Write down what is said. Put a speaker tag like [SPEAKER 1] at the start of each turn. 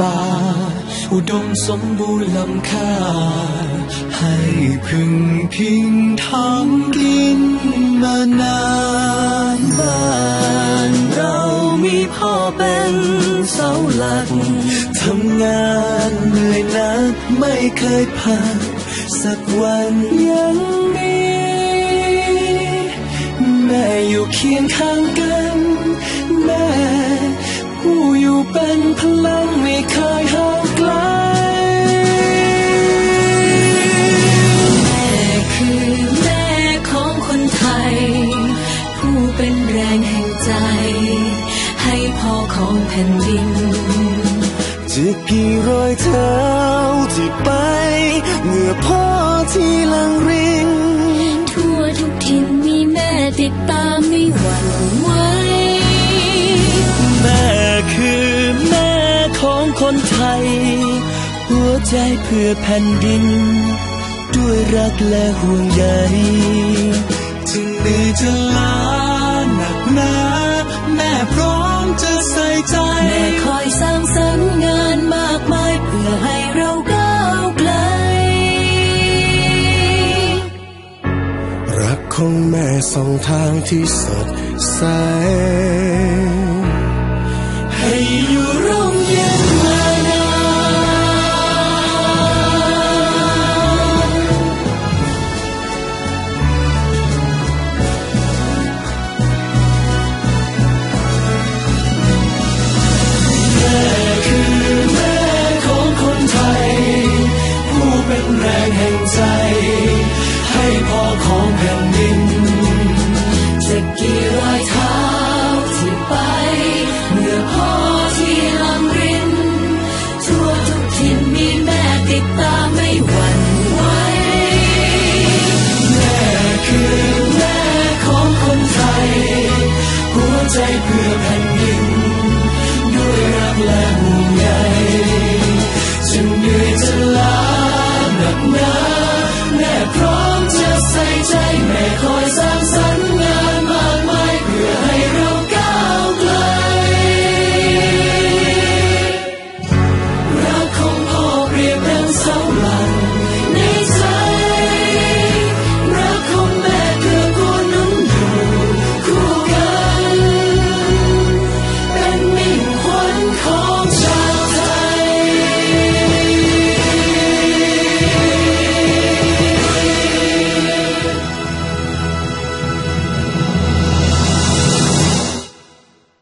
[SPEAKER 1] ป่า อุดมสมบูรณ์ล้ำค่า ให้พึ่งพิงทำกินมานานบ้านเรามีพ่อเป็นเสาหลักทำงานเหนื่อยนักไม่เคยพักสักวันยังมีแม่อยู่เคียงข้างกันแม่ อยู่เป็นพลังไม่เคยห่างไกล
[SPEAKER 2] แม่คือแม่ของคนไทย ผู้เป็นแรงแห่งใจ ให้พ่อของแผ่นดิน
[SPEAKER 1] จะกี่รอยเท้าที่ไปเหงื่อพ่อที่ลังริน
[SPEAKER 2] ทั่วทุกถิ่นมีแม่ติดตามไม่ห
[SPEAKER 1] คือแม่ของคนไทย หัวใจเพื่อแผ่นดิน ด้วยรักและห่วงใยถึงเหนื่อยจะลาหนักหนาแม่พร้อมจะใส่ใจ
[SPEAKER 2] แม่คอยสร้างสรรค์งานมากมายเพื่อให้เราก้าวไกล
[SPEAKER 1] รักของแม่สองทางที่สดใส Hey, you.